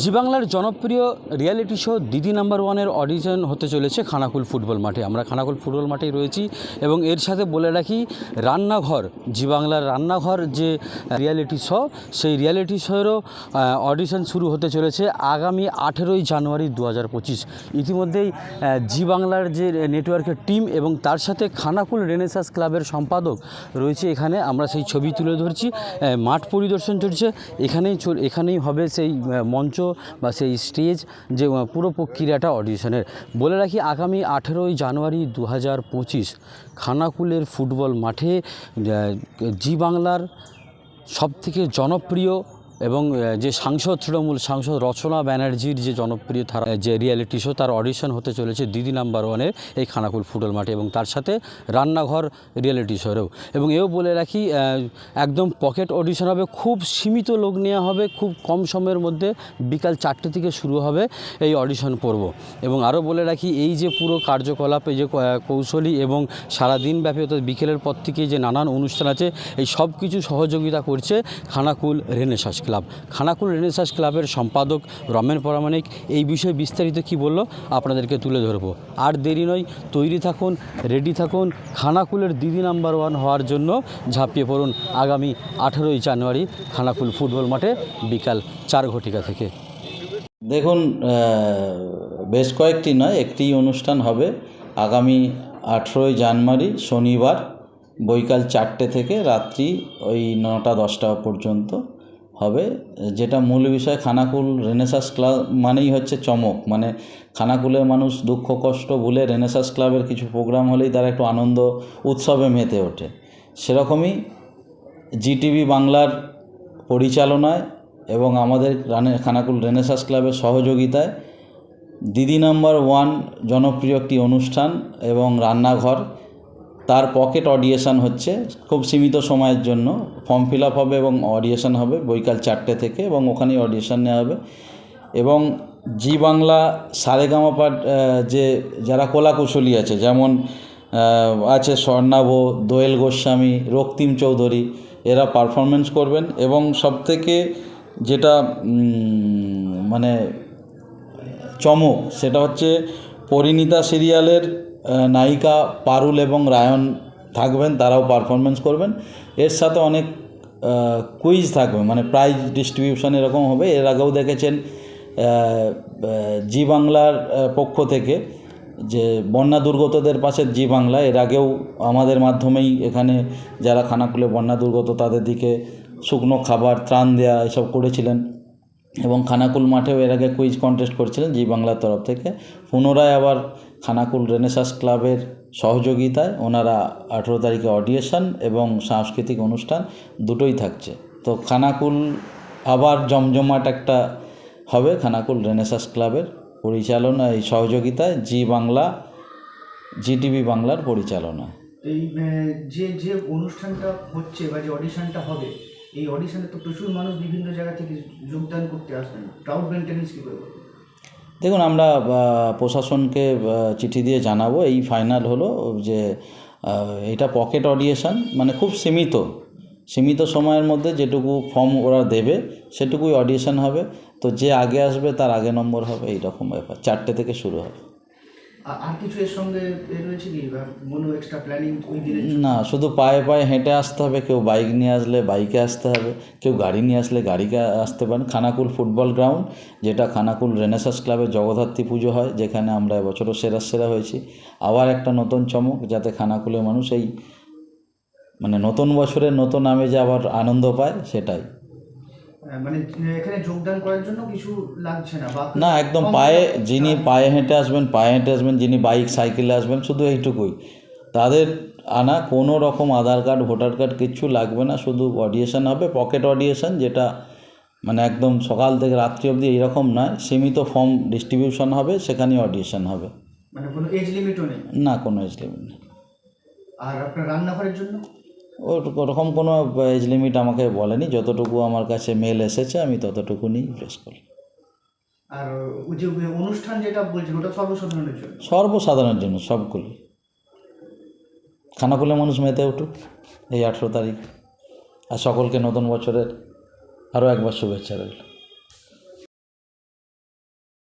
জি বাংলার জনপ্রিয় reality show Didi number ওয়ানের অডিশন হতে চলেছে খানাকুল ফুটবল মাঠে। আমরা খানাকুল ফুটবল মাঠেই রয়েছি এবং এর সাথে বলে রাখি, রান্নাঘর জি বাংলার রান্নাঘর যে রিয়েলিটি শো, সেই রিয়ালিটি শোয়েরও অডিশন শুরু হতে চলেছে আগামী আঠেরোই জানুয়ারি দু হাজার পঁচিশ। ইতিমধ্যেই জি বাংলার যে নেটওয়ার্কের টিম এবং তার সাথে খানাকুল রেনেসাস ক্লাবের সম্পাদক রয়েছে এখানে। আমরা সেই ছবি তুলে ধরছি। মাঠ পরিদর্শন চলছে। এখানেই এখানেই হবে সেই মঞ্চ বা সেই স্টেজ যে পুরো প্রক্রিয়াটা অডিশনের। বলে রাখি, আগামী আঠেরোই জানুয়ারি দু হাজার পঁচিশ খানাকুলের ফুটবল মাঠে জি বাংলার সবথেকে জনপ্রিয় এবং যে সাংসদ, তৃণমূল সাংসদ রচনা ব্যানার্জির যে জনপ্রিয় তার যে রিয়েলিটি শো তার অডিশন হতে চলেছে দিদি নাম্বার ওয়ানের এই খানাকুল ফুটল মাঠে এবং তার সাথে রান্নাঘর রিয়েলিটি শোরেও এবং এও বলে রাখি একদম পকেট অডিশন হবে, খুব সীমিত লোক নেওয়া হবে, খুব কম সময়ের মধ্যে বিকাল চারটে থেকে শুরু হবে এই অডিশন পর্ব। এবং আরও বলে রাখি, এই যে পুরো কার্যকলাপ, এই যে কৌশলী এবং সারাদিন ব্যাপী অর্থাৎ বিকেলের পর থেকে যে নানান অনুষ্ঠান আছে, এই সব কিছু সহযোগিতা করছে Khanakul renaissance club. Khanakul renaissance ক্লাবের সম্পাদক রমেন পরামানিক এই বিষয়ে বিস্তারিত কি বলল, আপনাদেরকে তুলে ধরবো। আর দেরি নয়, তৈরি থাকুন, রেডি থাকুন, খানাকুলের দিদি নাম্বার ওয়ান হওয়ার জন্য ঝাঁপিয়ে পড়ুন আগামী আঠেরোই জানুয়ারি খানাকুল ফুটবল মাঠে বিকাল চার ঘটিকা থেকে। দেখুন বেশ কয়েকটি নয়, একটি অনুষ্ঠান হবে আগামী আঠেরোই জানুয়ারি শনিবার বৈকাল চারটে থেকে রাত্রি ওই নটা দশটা পর্যন্ত। হবে, যেটা মূল বিষয়, খানাকুল রেনেসাস ক্লাব মানেই হচ্ছে চমক। মানে খানাকুলের মানুষ দুঃখ, কষ্ট ভুলে রেনেসাস ক্লাবের কিছু প্রোগ্রাম হলেই তারা একটু আনন্দ, উৎসবে মেতে ওঠে। সেরকমই জিটিভি বাংলার পরিচালনায় এবং আমাদের রানে, খানাকুল রেনেসাস ক্লাবের সহযোগিতায় দিদি নাম্বার ওয়ান জনপ্রিয় একটি অনুষ্ঠান এবং রান্নাঘর। তার পকেট অডিয়েশন হচ্ছে। খুব সীমিত সময়ের জন্য। ফর্ম ফিল আপ হবে এবং অডিয়েশন হবে বৈকাল চারটে থেকে এবং ওখানেই অডিয়েশন নেওয়া হবে। এবং জি বাংলা সারেগামাপার যে যারা কলাকুশলী আছে, যেমন আছে স্বর্ণাভ, দোয়েল গোস্বামী, রক্তিম চৌধুরী, এরা পারফরমেন্স করবেন এবং সবথেকে যেটা মানে চমক সেটা হচ্ছে পরিণীতা সিরিয়ালের নায়িকা পারুল এবং রায়ন থাকবেন, তারাও পারফরমেন্স করবেন। এর সাথে অনেক কুইজ থাকবে মানে প্রাইজ ডিস্ট্রিবিউশন এরকম হবে। এর আগেও দেখেছেন জি বাংলার পক্ষ থেকে যে বন্যা দুর্গতদের পাশে জি বাংলা। এর আগেও আমাদের মাধ্যমেই এখানে যারা খানাকুলে বন্যা দুর্গত, তাদের দিকে শুকনো খাবার, ত্রাণ দেওয়া এসব করেছিলেন। এবং খানাকুল মাঠেও এর আগে কুইজ কন্টেস্ট করেছিলেন জি বাংলার তরফ থেকে। পুনরায় আবার খানাকুল রেনেসাস ক্লাবের সহযোগিতায় ওনারা আঠেরো তারিখে অডিয়েশন এবং সাংস্কৃতিক অনুষ্ঠান দুটোই থাকছে। তো খানাকুল আবার জমজমাট একটা হবে খানাকুল রেনেসাস ক্লাবের পরিচালনা, এই সহযোগিতায় জি বাংলা, জিটিভি বাংলার পরিচালনা। এই যে যে অনুষ্ঠানটা হচ্ছে বা যে অডিশনটা হবে, এই অডিশনে তো প্রচুর মানুষ বিভিন্ন জায়গা থেকে যোগদান করতে আসবেন। ক্রাউড মেনটেন্স কী করে? দেখুন, আমরা প্রশাসনকে চিঠি দিয়ে জানাব। এই ফাইনাল হলো যে এটা পকেট অডিয়েশন মানে খুব সীমিত। সীমিত সময়ের মধ্যে যেটুকু ফর্ম ওরা দেবে, সেটুকুই অডিয়েশন হবে। তো যে আগে আসবে, তার আগে নম্বর হবে। এইরকম ব্যাপার। চারটে থেকে শুরু হবে। না, শুধু পায়ে পায়ে হেঁটে আসতে হবে, কেউ বাইক নিয়ে আসলে বাইকে আসতে হবে, কেউ গাড়ি নিয়ে আসলে গাড়িকে আসতে পারেন। খানাকুল ফুটবল গ্রাউন্ড যেটা খানাকুল রেনেসাস ক্লাবের জগদ্ধাত্রী পুজো হয়, যেখানে আমরা এবছরও সেরা সেরা হয়েছি। আবার একটা নতুন চমক, যাতে খানাকুলের মানুষ এই মানে নতুন বছরের নতুন আমেজে আবার আনন্দ পায়, সেটাই। মানে এখানে যোগদান করার জন্য কিছু লাগছে না না একদম পায়ে যিনি পায়ে হেঁটে আসবেন পায়ে হেঁটে আসবেন যিনি বাইক সাইকেলে আসবেন শুধু এইটুকুই। তাদের আনা কোনো রকম আধার কার্ড ভোটার কার্ড কিচ্ছু লাগবে না শুধু অডিয়েশন হবে পকেট অডিয়েশন যেটা মানে একদম সকাল থেকে রাত্রি অবধি এইরকম নয় সীমিত ফর্ম ডিস্ট্রিবিউশন হবে সেখানেই অডিয়েশন হবে। মানে কোনো এজ লিমিটও নেই? না কোনো এজ লিমিট নেই। আর আপনার রান্নাঘরের জন্য? ওরকম কোনো এজ লিমিট আমাকে বলেনি। যতটুকু আমার কাছে মেল এসেছে আমি ততটুকুনি প্রেস করি আর ওই যে অনুষ্ঠান যেটা বলছি ওটা সর্বসাধারণের জন্য? সর্বসাধারণের জন্য সবগুলি। খানাকুলে মানুষ মেতে উঠুক এই আঠেরো তারিখ। আর সকলকে নতুন বছরের আরও একবার শুভেচ্ছা রইল।